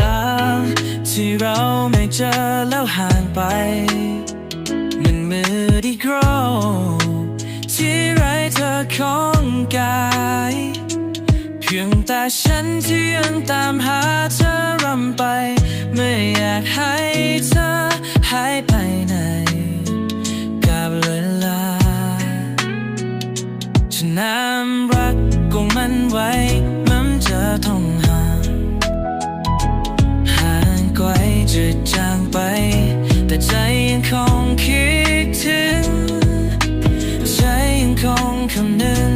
ลาที่เราไม่เจอแล้วห่างไป มันมือที่กรที่ไรเธอของกาย เพียงแต่ฉันที่ยังตามหาเธอรำไป ไม่อยากให้เธอหายไป คง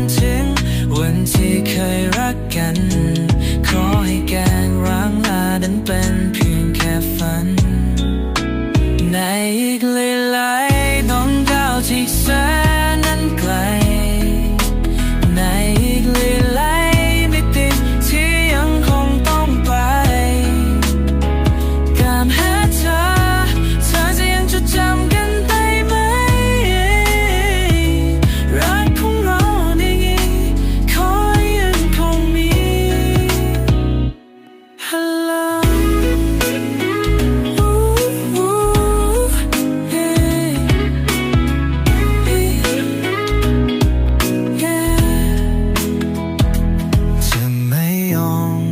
ยอม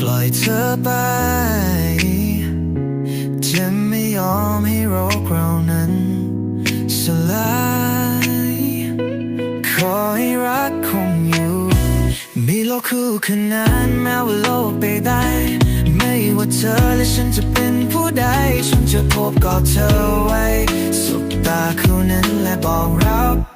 ปล่อยเธอไป จะไม่ยอมให้โรคเรานั้นสลายขอให้รักคงอยู่ มีโลกคู่ขนานแม้ว่าโลกไปได้ ไม่ว่าเธอและฉันจะเป็นผู้ใด ฉันจะพบกอดเธอไว้สบตาคู่นั้นและบอกรักเธอ